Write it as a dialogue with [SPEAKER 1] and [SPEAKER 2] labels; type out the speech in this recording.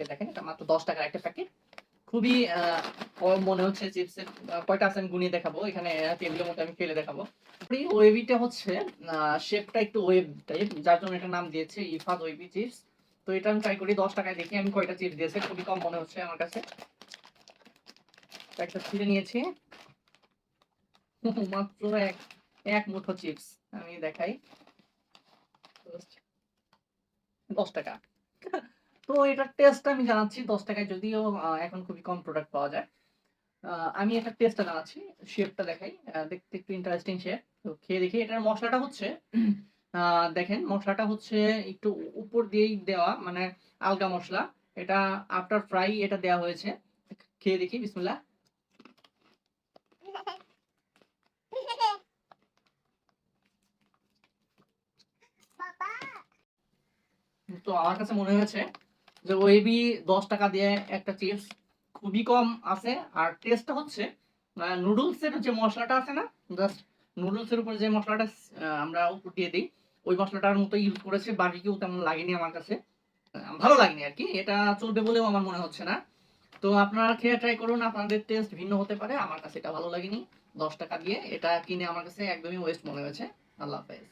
[SPEAKER 1] দেখেন, এটা মাত্র দশ টাকার একটা প্যাকেট খুবই মনে হচ্ছে চিপসের কয়টা আছে আমি গুনিয়ে দেখাবো। এখানে টেবিলের মধ্যে আমি ফেলে দেখাবো। এই ওয়েবিটা হচ্ছে শেপটা একটু ওয়েব টাইপ যার জন্য এটা নাম দিয়েছে ইফাদ ওয়েবি চিপস তো এটা আমি ট্রাই করি, দশ টাকায় দেখি আমি কয়টা চিপস দিয়েছে। খুবই কম মনে হচ্ছে আমার কাছে। একটা ছিঁড়ে নিয়েছি। মাত্র এক এক মুঠো চিপস আমি দেখাই। দশ টাকা। তো এটার টেস্ট আমি জানাচ্ছি দশ টাকায় যদিও এখন খুবই কম প্রোডাক্ট পাওয়া যায়। আমি একটা টেস্টটা জানাচ্ছি শেপটা দেখাই দেখতে একটু ইন্টারেস্টিং শেপ তো খেয়ে দেখি, এটার মশলাটা হচ্ছে দেখেন, মশলাটা হচ্ছে একটু উপর দিয়েই দেওয়া মানে আলগা মশলা। এটা আফটার ফ্রাই এটা দেওয়া হয়েছে। খেয়ে দেখি, বিসমুল্লাহ। তো আমার কাছে মনে হয়েছে যে ওয়েবি দশ টাকা দিয়ে একটা চিপস খুবই কম আছে। আর টেস্টটা হচ্ছে নুডলস এর যে মশলাটা আছে না জাস্ট নুডলস এর উপর যে মশলাটা আমরা উপর দিয়ে দিই, ওই মশলাটার মতো ইউজ করেছে। বাকি কেউ তেমন লাগেনি আমার কাছে। ভালো লাগেনি আর কি। এটা চলবে বলেও আমার মনে হচ্ছে না। তো আপনারা খেয়ে ট্রাই করুন, আপনাদের টেস্ট ভিন্ন হতে পারে। আমার কাছে এটা ভালো লাগেনি। দশ টাকা দিয়ে এটা কিনে আমার কাছে একদমই ওয়েস্ট মনে হয়েছে। আল্লাহ হাফেজ।